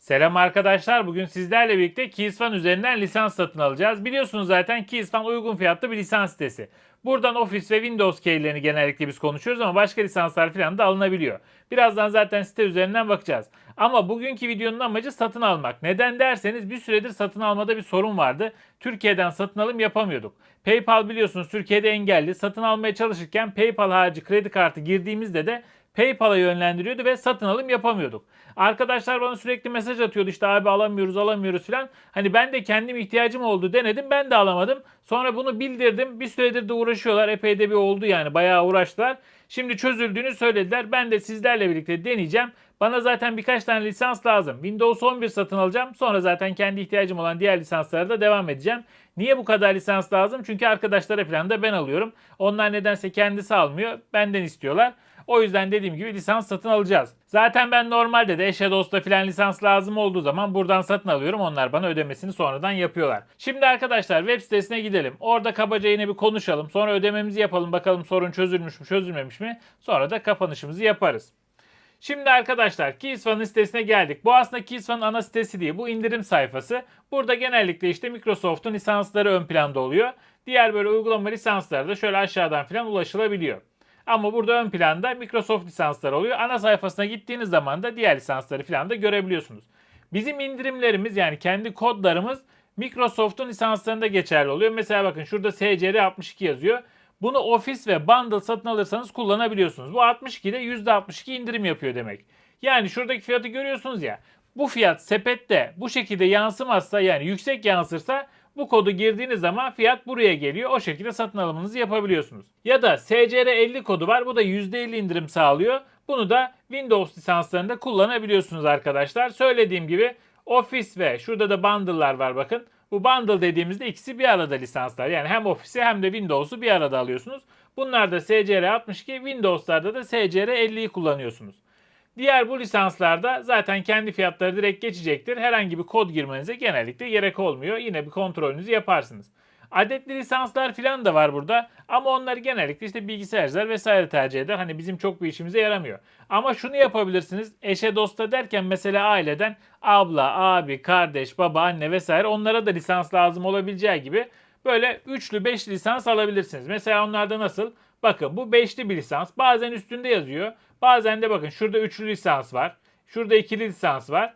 Selam arkadaşlar. Bugün sizlerle birlikte Keysfan üzerinden lisans satın alacağız. Biliyorsunuz zaten Keysfan uygun fiyatlı bir lisans sitesi. Buradan Office ve Windows keylerini genellikle biz konuşuyoruz ama başka lisanslar falan da alınabiliyor. Birazdan zaten site üzerinden bakacağız. Ama bugünkü videonun amacı satın almak. Neden derseniz bir süredir satın almada bir sorun vardı. Türkiye'den satın alım yapamıyorduk. PayPal biliyorsunuz Türkiye'de engelli. Satın almaya çalışırken PayPal harici kredi kartı girdiğimizde de PayPal'a yönlendiriyordu ve satın alım yapamıyorduk. Arkadaşlar bana sürekli mesaj atıyordu işte abi alamıyoruz alamıyoruz filan. Hani ben de kendim ihtiyacım oldu denedim ben de alamadım. Sonra bunu bildirdim. Bir süredir de uğraşıyorlar. Epey de bir oldu yani bayağı uğraştılar. Şimdi çözüldüğünü söylediler. Ben de sizlerle birlikte deneyeceğim. Bana zaten birkaç tane lisans lazım. Windows 11 satın alacağım. Sonra zaten kendi ihtiyacım olan diğer lisanslara da devam edeceğim. Niye bu kadar lisans lazım? Çünkü arkadaşlara falan da ben alıyorum. Onlar nedense kendisi almıyor. Benden istiyorlar. O yüzden dediğim gibi lisans satın alacağız. Zaten ben normalde de eşe dosta filan lisans lazım olduğu zaman buradan satın alıyorum. Onlar bana ödemesini sonradan yapıyorlar. Şimdi arkadaşlar web sitesine gidelim. Orada kabaca yine bir konuşalım. Sonra ödememizi yapalım. Bakalım sorun çözülmüş mü çözülmemiş mi? Sonra da kapanışımızı yaparız. Şimdi arkadaşlar Keysfan'ın sitesine geldik. Bu aslında Keysfan'ın ana sitesi değil. Bu indirim sayfası. Burada genellikle işte Microsoft'un lisansları ön planda oluyor. Diğer böyle uygulama lisansları da şöyle aşağıdan falan ulaşılabiliyor. Ama burada ön planda Microsoft lisansları oluyor. Ana sayfasına gittiğiniz zaman da diğer lisansları falan da görebiliyorsunuz. Bizim indirimlerimiz yani kendi kodlarımız Microsoft'un lisanslarında geçerli oluyor. Mesela bakın şurada SCR62 yazıyor. Bunu Office ve Bundle satın alırsanız kullanabiliyorsunuz. Bu 62'de %62 indirim yapıyor demek. Yani şuradaki fiyatı görüyorsunuz ya. Bu fiyat sepette bu şekilde yansımazsa yani yüksek yansırsa bu kodu girdiğiniz zaman fiyat buraya geliyor. O şekilde satın alımınızı yapabiliyorsunuz. Ya da SCR50 kodu var. Bu da %50 indirim sağlıyor. Bunu da Windows lisanslarında kullanabiliyorsunuz arkadaşlar. Söylediğim gibi Office ve şurada da bundle'lar var bakın. Bu bundle dediğimizde ikisi bir arada lisanslar. Yani hem Office'i hem de Windows'u bir arada alıyorsunuz. Bunlar da SCR62, Windows'larda da SCR50'yi kullanıyorsunuz. Diğer bu lisanslarda zaten kendi fiyatları direkt geçecektir. Herhangi bir kod girmenize genellikle gerek olmuyor. Yine bir kontrolünüzü yaparsınız. Adetli lisanslar falan da var burada ama onlar genellikle işte bilgisayarcılar vesaire tercih eder. Hani bizim çok bir işimize yaramıyor. Ama şunu yapabilirsiniz. Eşe dosta derken mesela aileden abla, abi, kardeş, baba, anne vesaire onlara da lisans lazım olabileceği gibi böyle üçlü, beşli lisans alabilirsiniz. Mesela onlarda nasıl? Bakın bu beşli bir lisans. Bazen üstünde yazıyor. Bazen de bakın şurada üçlü lisans var. Şurada ikili lisans var.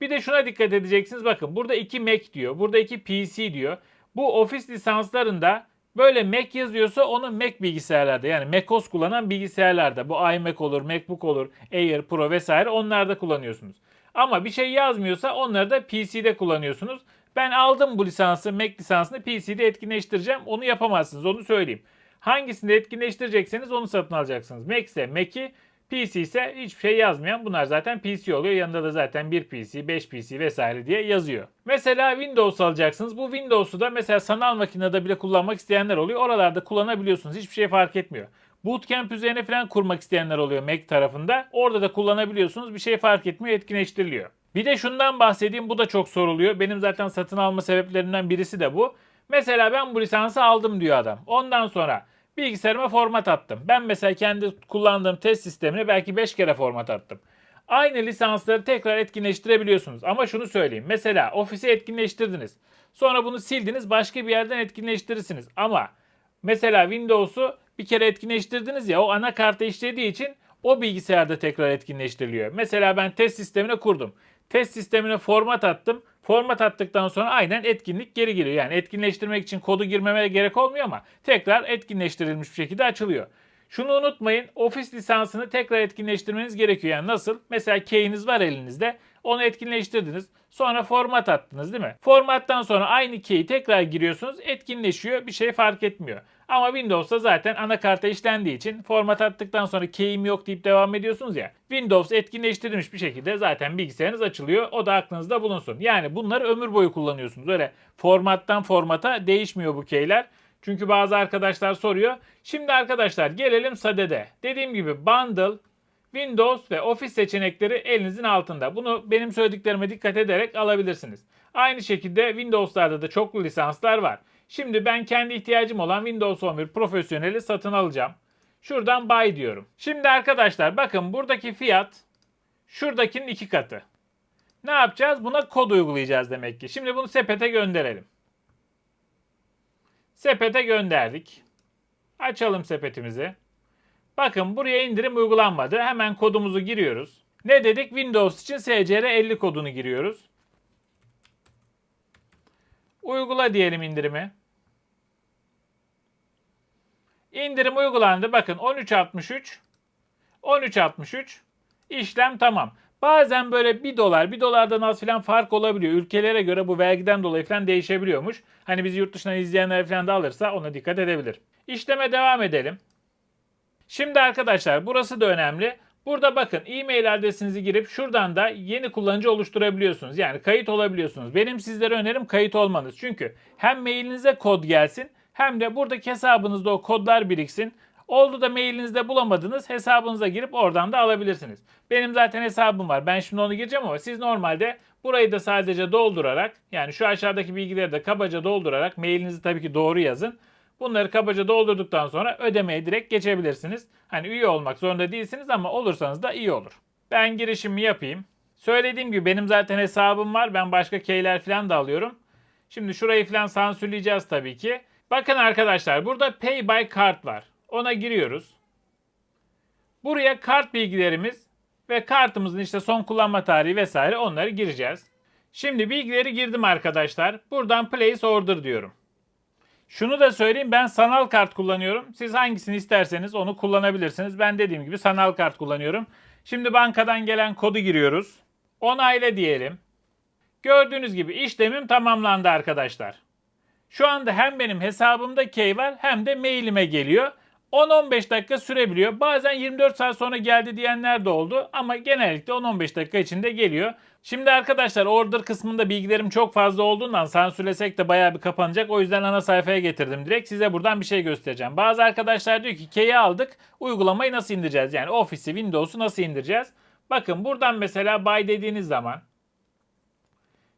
Bir de şuna dikkat edeceksiniz. Bakın burada iki Mac diyor. Burada iki PC diyor. Bu ofis lisanslarında böyle Mac yazıyorsa onu Mac bilgisayarlarda yani macOS kullanan bilgisayarlarda bu iMac olur, MacBook olur, Air Pro vesaire onlarda kullanıyorsunuz. Ama bir şey yazmıyorsa onları da PC'de kullanıyorsunuz. Ben aldım bu lisansı, Mac lisansını PC'de etkinleştireceğim. Onu yapamazsınız, onu söyleyeyim. Hangisini etkinleştirecekseniz onu satın alacaksınız. Mac ise Mac'i, PC ise hiçbir şey yazmayan bunlar zaten PC oluyor. Yanında da zaten 1 PC, 5 PC vesaire diye yazıyor. Mesela Windows alacaksınız. Bu Windows'u da mesela sanal makinede bile kullanmak isteyenler oluyor. Oralarda kullanabiliyorsunuz. Hiçbir şey fark etmiyor. Bootcamp üzerine falan kurmak isteyenler oluyor Mac tarafında. Orada da kullanabiliyorsunuz. Bir şey fark etmiyor, etkinleştiriliyor. Bir de şundan bahsedeyim. Bu da çok soruluyor. Benim zaten satın alma sebeplerimden birisi de bu. Mesela ben bu lisansı aldım diyor adam. Ondan sonra bilgisayarıma format attım. Ben mesela kendi kullandığım test sistemine belki 5 kere format attım. Aynı lisansları tekrar etkinleştirebiliyorsunuz. Ama şunu söyleyeyim. Mesela ofisi etkinleştirdiniz. Sonra bunu sildiniz başka bir yerden etkinleştirirsiniz. Ama mesela Windows'u bir kere etkinleştirdiniz ya o anakarta işlediği için o bilgisayarda tekrar etkinleştiriliyor. Mesela ben test sistemine kurdum. Test sistemine format attım. Format attıktan sonra aynen etkinlik geri geliyor. Yani etkinleştirmek için kodu girmeme gerek olmuyor ama tekrar etkinleştirilmiş bir şekilde açılıyor. Şunu unutmayın. Office lisansını tekrar etkinleştirmeniz gerekiyor. Yani nasıl? Mesela key'iniz var elinizde. Onu etkinleştirdiniz. Sonra format attınız değil mi? Formattan sonra aynı key'i tekrar giriyorsunuz. Etkinleşiyor. Bir şey fark etmiyor. Ama Windows'ta zaten anakarta işlendiği için format attıktan sonra key'im yok deyip devam ediyorsunuz ya. Windows etkinleştirilmiş bir şekilde zaten bilgisayarınız açılıyor. O da aklınızda bulunsun. Yani bunları ömür boyu kullanıyorsunuz. Öyle formattan formata değişmiyor bu key'ler. Çünkü bazı arkadaşlar soruyor. Şimdi arkadaşlar gelelim sadede. Dediğim gibi bundle, Windows ve Office seçenekleri elinizin altında. Bunu benim söylediklerime dikkat ederek alabilirsiniz. Aynı şekilde Windows'larda da çoklu lisanslar var. Şimdi ben kendi ihtiyacım olan Windows 11 profesyoneli satın alacağım. Şuradan buy diyorum. Şimdi arkadaşlar bakın buradaki fiyat şuradakinin iki katı. Ne yapacağız? Buna kod uygulayacağız demek ki. Şimdi bunu sepete gönderelim. Sepete gönderdik. Açalım sepetimizi. Bakın buraya indirim uygulanmadı. Hemen kodumuzu giriyoruz. Ne dedik? Windows için SCR50 kodunu giriyoruz. Uygula diyelim indirimi. İndirim uygulandı. Bakın 13.63 13.63 işlem tamam. Bazen böyle 1 dolar, 1 dolardan az filan fark olabiliyor. Ülkelere göre bu vergiden dolayı filan değişebiliyormuş. Hani bizi yurt dışından izleyenler filan da alırsa ona dikkat edebilir. İşleme devam edelim. Şimdi arkadaşlar burası da önemli. Burada bakın e-mail adresinizi girip şuradan da yeni kullanıcı oluşturabiliyorsunuz. Yani kayıt olabiliyorsunuz. Benim sizlere önerim kayıt olmanız. Çünkü hem mailinize kod gelsin hem de buradaki hesabınızda o kodlar biriksin. Oldu da mailinizde bulamadınız hesabınıza girip oradan da alabilirsiniz. Benim zaten hesabım var. Ben şimdi onu gireceğim ama siz normalde burayı da sadece doldurarak yani şu aşağıdaki bilgileri de kabaca doldurarak mailinizi tabii ki doğru yazın. Bunları kabaca doldurduktan sonra ödemeye direkt geçebilirsiniz. Hani üye olmak zorunda değilsiniz ama olursanız da iyi olur. Ben girişimi yapayım. Söylediğim gibi benim zaten hesabım var. Ben başka keyler falan da alıyorum. Şimdi şurayı falan sansürleyeceğiz tabii ki. Bakın arkadaşlar burada Pay by Card var. Ona giriyoruz. Buraya kart bilgilerimiz ve kartımızın işte son kullanma tarihi vesaire onları gireceğiz. Şimdi bilgileri girdim arkadaşlar. Buradan Place Order diyorum. Şunu da söyleyeyim ben sanal kart kullanıyorum. Siz hangisini isterseniz onu kullanabilirsiniz. Ben dediğim gibi sanal kart kullanıyorum. Şimdi bankadan gelen kodu giriyoruz. Onayla diyelim. Gördüğünüz gibi işlemim tamamlandı arkadaşlar. Şu anda hem benim hesabımda key var hem de mailime geliyor. 10-15 dakika sürebiliyor. Bazen 24 saat sonra geldi diyenler de oldu ama genellikle 10-15 dakika içinde geliyor. Şimdi arkadaşlar order kısmında bilgilerim çok fazla olduğundan sansürlesek de bayağı bir kapanacak. O yüzden ana sayfaya getirdim direkt. Size buradan bir şey göstereceğim. Bazı arkadaşlar diyor ki key'i aldık. Uygulamayı nasıl indireceğiz? Yani Office'i, Windows'u nasıl indireceğiz? Bakın buradan mesela buy dediğiniz zaman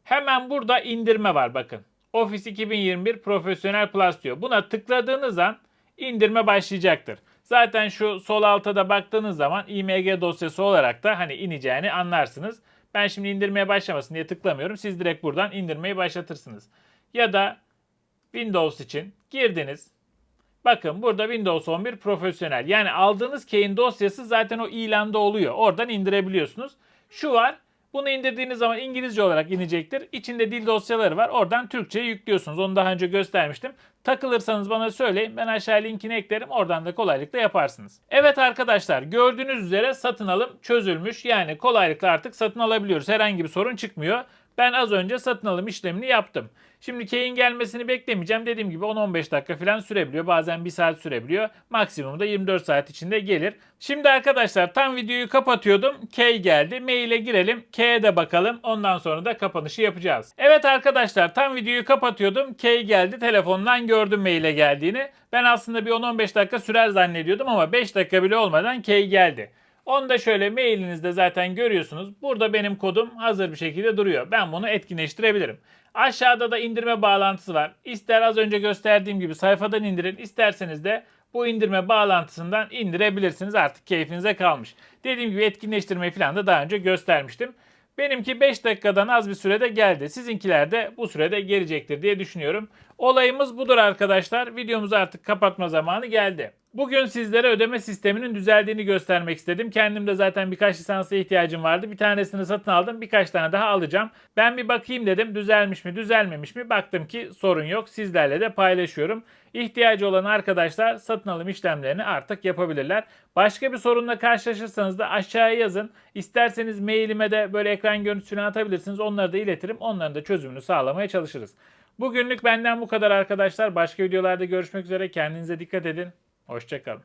hemen burada indirme var bakın. Office 2021 Professional Plus diyor. Buna tıkladığınız an indirme başlayacaktır. Zaten şu sol alta da baktığınız zaman img dosyası olarak da hani ineceğini anlarsınız. Ben şimdi indirmeye başlamasın diye tıklamıyorum. Siz direkt buradan indirmeyi başlatırsınız. Ya da Windows için girdiniz. Bakın burada Windows 11 profesyonel. Yani aldığınız key'in dosyası zaten o ilanda oluyor. Oradan indirebiliyorsunuz. Şu var. Bunu indirdiğiniz zaman İngilizce olarak inecektir. İçinde dil dosyaları var. Oradan Türkçe'ye yüklüyorsunuz. Onu daha önce göstermiştim. Takılırsanız bana söyleyin. Ben aşağı linkini eklerim. Oradan da kolaylıkla yaparsınız. Evet arkadaşlar gördüğünüz üzere satın alım çözülmüş. Yani kolaylıkla artık satın alabiliyoruz. Herhangi bir sorun çıkmıyor. Ben az önce satın alım işlemini yaptım. Şimdi key'in gelmesini beklemeyeceğim. Dediğim gibi 10-15 dakika falan sürebiliyor. Bazen 1 saat sürebiliyor. Maksimum da 24 saat içinde gelir. Şimdi arkadaşlar tam videoyu kapatıyordum. Key geldi. Maile girelim. K'ye de bakalım. Ondan sonra da kapanışı yapacağız. Evet arkadaşlar tam videoyu kapatıyordum. Key geldi. Telefondan gördüm maile geldiğini. Ben aslında bir 10-15 dakika sürer zannediyordum ama 5 dakika bile olmadan key geldi. Onu da şöyle mailinizde zaten görüyorsunuz. Burada benim kodum hazır bir şekilde duruyor. Ben bunu etkinleştirebilirim. Aşağıda da indirme bağlantısı var. İster az önce gösterdiğim gibi sayfadan indirin, isterseniz de bu indirme bağlantısından indirebilirsiniz. Artık keyfinize kalmış. Dediğim gibi etkinleştirmeyi falan da daha önce göstermiştim. Benimki 5 dakikadan az bir sürede geldi. Sizinkiler de bu sürede gelecektir diye düşünüyorum. Olayımız budur arkadaşlar. Videomuzu artık kapatma zamanı geldi. Bugün sizlere ödeme sisteminin düzeldiğini göstermek istedim. Kendim de zaten birkaç lisansa ihtiyacım vardı. Bir tanesini satın aldım. Birkaç tane daha alacağım. Ben bir bakayım dedim. Düzelmiş mi, düzelmemiş mi? Baktım ki sorun yok. Sizlerle de paylaşıyorum. İhtiyacı olan arkadaşlar satın alım işlemlerini artık yapabilirler. Başka bir sorunla karşılaşırsanız da aşağıya yazın. İsterseniz mailime de böyle ekran görüntüsünü atabilirsiniz. Onları da iletirim. Onların da çözümünü sağlamaya çalışırız. Bugünlük benden bu kadar arkadaşlar. Başka videolarda görüşmek üzere. Kendinize dikkat edin. Hoşçakalın.